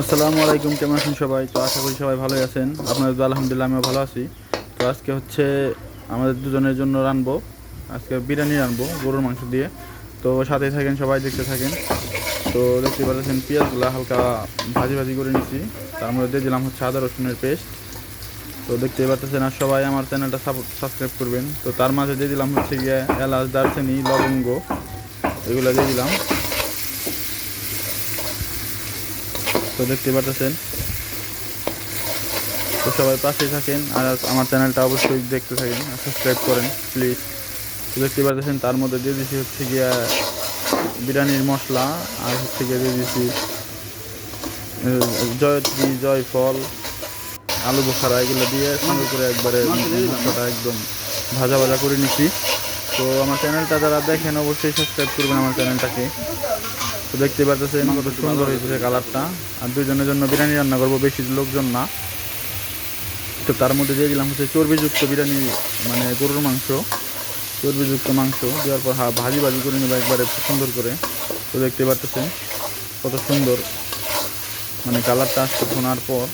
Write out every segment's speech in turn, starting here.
আসসালামু আলাইকুম, কেমন আছেন সবাই? তো আশা করি সবাই ভালোই আছেন। আপনাদের তো আলহামদুলিল্লাহ, আমিও ভালো আছি। তো আজকে হচ্ছে আমাদের দুজনের জন্য রানবো। আজকে বিরিয়ানি রানবো, গরুর মাংস দিয়ে। তো সাথে থাকেন, সবাই দেখতে থাকেন। তো দেখতে পাচ্ছেন, পেঁয়াজগুলো হালকা ভাজি ভাজি করে নিচ্ছি তার মধ্যে দিয়ে দিলাম হচ্ছে আদা, রসুনের পেস্ট। তো দেখতে পাচ্ছেন, আর সবাই আমার চ্যানেলটা সাবস্ক্রাইব করবেন। তো তার মাঝে দিয়ে দিলাম হচ্ছে গিয়ে এলাচ, দারচিনি, লবঙ্গ, এগুলো দিয়ে দিলাম। তো দেখতে পাচ্ছেন তো সবাই পাশে থাকেন আর আমার চ্যানেলটা অবশ্যই দেখতে থাকেন আর সাবস্ক্রাইব করেন প্লিজ তো দেখতে পাচ্ছেন তার মধ্যে দিয়ে দিচ্ছি হচ্ছে গিয়া বিরিয়ানির মশলা আর হচ্ছে গিয়ে দিয়ে দিচ্ছি জয়ত্রী, জয়ফল, আলু বোখারা, এগুলো দিয়ে সুন্দর করে একবারে মশলাটা একদম ভাজা ভাজা করে নিছি। তো আমার চ্যানেলটা যারা দেখেন, অবশ্যই সাবস্ক্রাইব করবেন আমার চ্যানেলটাকে। তো দেখতে পাচ্ছেন কত সুন্দর হয়েছে কালারটা। আর দুজনের জন্য বিরিয়ানি রান্না করব বেশি লোকজন না। তো তার মধ্যে দিয়ে দিলাম হচ্ছে চর্বিযুক্ত বিরিয়ানি মানে গরুর মাংস। চর্বিযুক্ত মাংস দেওয়ার পর হা- ভাজি ভাজি করে নেব একবারে সুন্দর করে। তো দেখতে পাচ্ছেন কত সুন্দর মানে কালারটা আসছে শোনার পর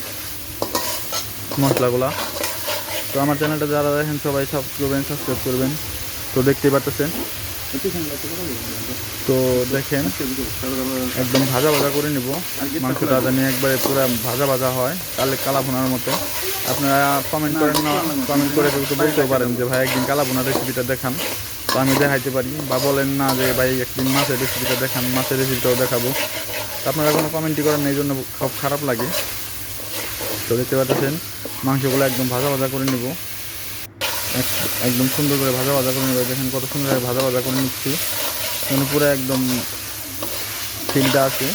মশলাগুলা। তো আমার চ্যানেলটা যারা দেখেন সবাই সাবস্ক্রাইব করবেন সাবস্ক্রাইব করবেন। তো দেখতে পাচ্ছেন তো দেখেন, একদম ভাজা ভাজা করে নিব। মাংসটা জানি একবারে পুরো ভাজা ভাজা হয়, তাহলে কালা ভুনার মতো। আপনারা কমেন্ট করেন না কমেন্ট করে কিন্তু বলতেও পারেন যে, ভাই, একদিন কালা ভুনার রেসিপিটা দেখান। তো আমি দেখাইতে পারি, বা বলেন না যে, ভাই, একদিন মাছের রেসিপিটা দেখান, মাছের রেসিপিটাও দেখাবো। তো আপনারা কোনো কমেন্টই করেন এই জন্য খুব খারাপ লাগে। তো দেখতে পাচ্ছেন, মাংসগুলো একদম ভাজা ভাজা করে নেব। একদম সুন্দর করে ভাজা ভাজা করে নেব। দেখেন কত সুন্দর ভাজা ভাজা করে নিচ্ছি। মানে পুরো একদম ফিলটা আছে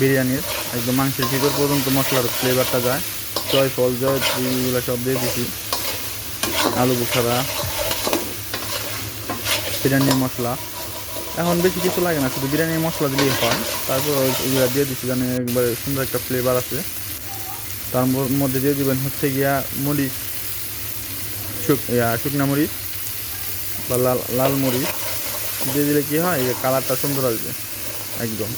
বিরিয়ানির। একদম মাংসের ভিতর পর্যন্ত মশলার ফ্লেভারটা যায়। জয় ফল জয়ত্রী, এগুলো সব দিয়ে দিছি। আলু বুখারা, বিরিয়ানির মশলা। এখন বেশি কিছু লাগে না, শুধু বিরিয়ানির মশলা দিলেই হয়। তারপর ওইগুলো দিয়ে দিচ্ছি জানি একবারে সুন্দর একটা ফ্লেভার আছে। তার মধ্যে দিয়ে দিবেন হচ্ছে গিয়া মরিচ শুকনা মরিচ বা লাল লাল মরিচ দিয়ে দিলে কী হয়, এই কালারটা সুন্দর আসবে, একদম।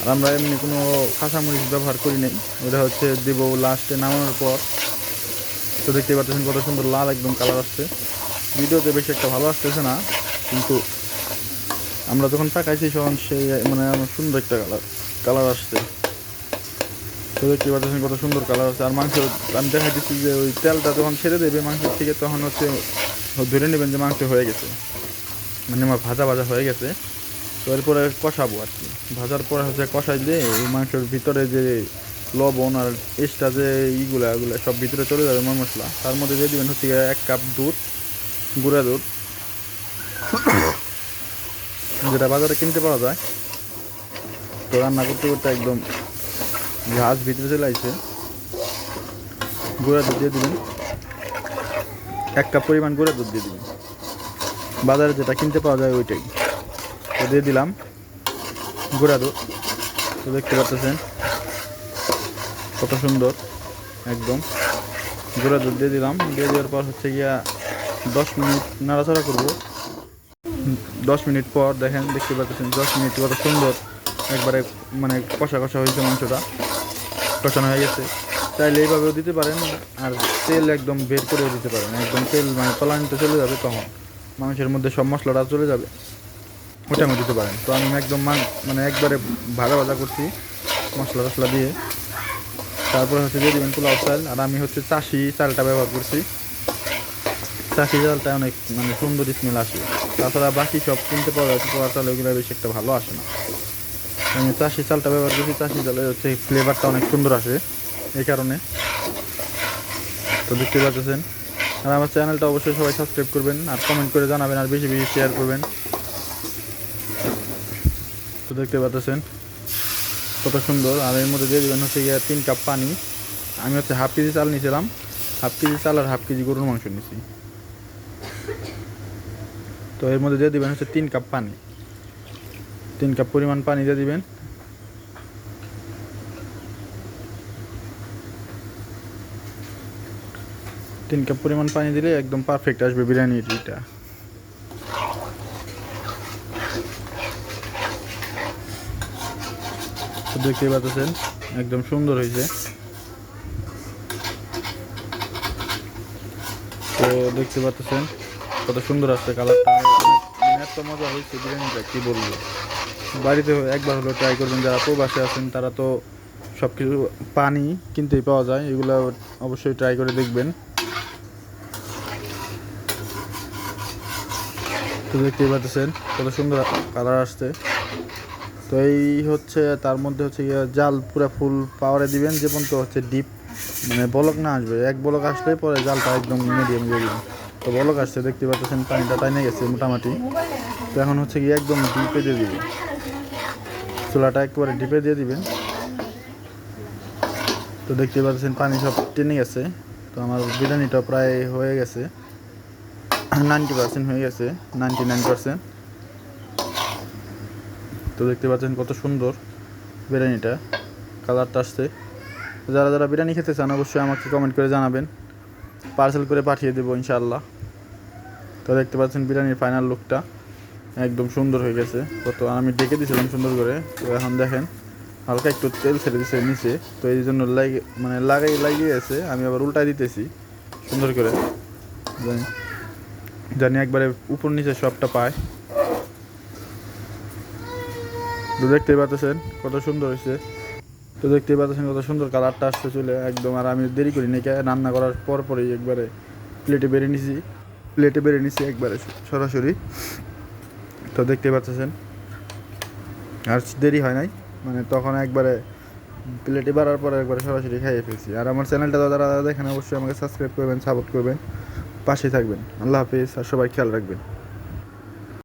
আর আমরা এমনি কোনো কাঁচা মরিচ ব্যবহার করি নাই, ওটা হচ্ছে দেবো লাস্টে নামানোর পর। তো দেখতে পাচ্ছেন কত সুন্দর লাল একদম কালার আসছে। ভিডিওতে বেশি একটা ভালো আসতেছে না, কিন্তু আমরা যখন পাকাইছি তখন সেই মানে সুন্দর একটা কালার কালার আসছে। তো দেখতে পাচ্ছেন কত সুন্দর কালার আছে? আর মাংস, আমি দেখা দিচ্ছি যে ওই তেলটা যখন ছেড়ে দেবে মাংসের থেকে, তখন হচ্ছে ধরে নেবেন যে মাংস হয়ে গেছে। মানে আমার ভাজা ভাজা হয়ে গেছে। তো এরপরে কষাবো আর কি। ভাজার পরে হচ্ছে কষাই দিয়ে ওই মাংসের ভিতরে যে লবণ আর এক্সট্রা যে ইগুলা এগুলো সব ভিতরে চলে যাবে ময় মশলা। তার মধ্যে দিয়ে দিবেন হচ্ছে এক কাপ দুধ, গুঁড়া দুধ। যেটা বাজারে কিনতে পাওয়া যায়। তো রান্না করতে করতে একদম ঘাস ভিতরে চলে আসছে। গুঁড়া দুধ দিয়ে দিবেন। এক কাপ পরিমাণ গুঁড়া দুধ দিয়ে দিবেন। বাজারে যেটা কিনতে পাওয়া যায় ওইটাই। তো দিয়ে দিলাম গুঁড়া দুধ। তো দেখতে পাচ্ছেন, কত সুন্দর, একদম। গুঁড়া দুধ দিয়ে দিলাম। দিয়ে দেওয়ার পর হচ্ছে গিয়া দশ মিনিট নাড়াচাড়া করব। দশ মিনিট পর দেখেন, দেখতে পাচ্ছেন দশ মিনিট কত সুন্দর। একবারে মানে কষা কষা হয়েছে মাংসটা। কষানো হয়ে গেছে। চাইলে এইভাবেও দিতে পারেন, আর তেল একদম বের করেও দিতে পারেন। একদম তেল মানে তলানিতে চলে যাবে তখন। মাংসের মধ্যে সব মশলাটা চলে যাবে। ওটাও দিতে পারেন। তো আমি একদম মানে একবারে ভাজা ভাজা করছি মশলা টশলা দিয়ে। তারপরে হচ্ছে দিয়ে দেবেন পোলাও চাল। আর আমি হচ্ছে চাষি চালটা ব্যবহার করছি। চাষি চালটা অনেক মানে সুন্দর স্মেল আসে। তাছাড়া বাকি সব কিনতে পাওয়া যায় পোলাও চাল ওইগুলো বেশি একটা ভালো আসে না। আমি চাষি চালটা ব্যবহার করছি, চাষি চালে হচ্ছে ফ্লেভারটা অনেক সুন্দর আসে এই কারণে। তো দেখতে পাচ্ছেন। আর আমার চ্যানেলটা অবশ্যই সবাই সাবস্ক্রাইব করবেন, আর কমেন্ট করে জানাবেন, আর বেশি বেশি শেয়ার করবেন। তো দেখতে পাচ্ছেন, কত সুন্দর। আর এর মধ্যে দিয়ে দেবেন হচ্ছে গিয়ে তিন কাপ পানি। আমি হচ্ছে হাফ কেজি চাল নিয়েছিলাম হাফ কেজি চাল আর হাফ কেজি গরুর মাংস নিয়েছি তো এর মধ্যে দিয়ে দিবেন হচ্ছে তিন কাপ পানি। তিন কাপ পরিমাণ পানি দিয়ে দিবেন। তিন কাপ পরিমাণ পানি দিলে একদম পারফেক্ট আসবে বিরিয়ানিটা। তো দেখতেই পাচ্ছেন, একদম সুন্দর হয়েছে। তো দেখতে পাচ্ছেন, কত সুন্দর আসছে কালারটা এত মজা হয়েছে বিরিয়ানিটা, কি বলব। বাড়িতে একবার হলো ট্রাই করবেন, যারা প্রবাসে আছেন তারা তো সব কিছু পানি কিনতেই পাওয়া যায়, এগুলো অবশ্যই ট্রাই করে দেখবেন। তো দেখতেই পাচ্ছেন, কত সুন্দর কালার আসছে। তো এই হচ্ছে, তার মধ্যে হচ্ছে জাল, পুরো ফুল পাওয়ারে দিবেন, যে পর্যন্ত হচ্ছে ডিপ মানে বলক না আসবে, এক বলক আসলে পরে জালটা একদম মিডিয়াম দিয়ে দিবেন। তো বলক আসছে, দেখতে পাচ্ছেন পানিটা টাইনে গেছে মোটামুটি। তো এখন হচ্ছে গিয়ে একদম ডিপে দিয়ে দিবেন। চুলাটা একেবারে ডিপে দিয়ে দিবেন। তো দেখতে পাচ্ছেন, পানি সব টেনে গেছে। তো আমার বিরিয়ানিটা প্রায় হয়ে গেছে। নাইনটি পার্সেন্ট হয়ে গেছে, নাইনটি নাইন পার্সেন্ট। তো দেখতে পাচ্ছেন কত সুন্দর বিরিয়ানিটা, কালারটা আসছে। যারা যারা বিরিয়ানি খেতে চান, অবশ্যই আমাকে কমেন্ট করে জানাবেন। পার্সেল করে পাঠিয়ে দেবো, ইনশাআল্লাহ। তো দেখতে পাচ্ছেন বিরিয়ানির ফাইনাল লুকটা একদম সুন্দর হয়ে গেছে। কত আমি ডেকে দিয়েছিলাম সুন্দর করে। তো এখন দেখেন, হালকা একটু তেল ছেড়ে দিছে নিচে। তো এই জন্য লাগে মানে লাগাই লাগিয়ে গেছে আমি আবার উল্টাই দিতেছি সুন্দর করে। জানি একবারে উপর নিচে সবটা পায়। তো দেখতেই পাচ্ছেন কত সুন্দর হয়েছে। তো দেখতেই পাচ্ছেন কত সুন্দর কালারটা আসছে চলে একদম। আর আমি দেরি করি নাকি রান্না করার পর পরই একবারে প্লেটে বেড়ে নিছি। প্লেটে বেড়ে নিছি একবারে সরাসরি। তো দেখতে পাচ্ছেন। আর দেরি হয় নাই মানে তখন একবারে প্লেটে বাড়ার পরে একবারে সরাসরি খাইয়ে ফেলছি। আর আমার চ্যানেলটা দাদা দেখেন, অবশ্যই আমাকে সাবস্ক্রাইব করবেন সাপোর্ট করবেন পাশে থাকবেন। আল্লাহ হাফিজ, আর সবাই খেয়াল রাখবেন।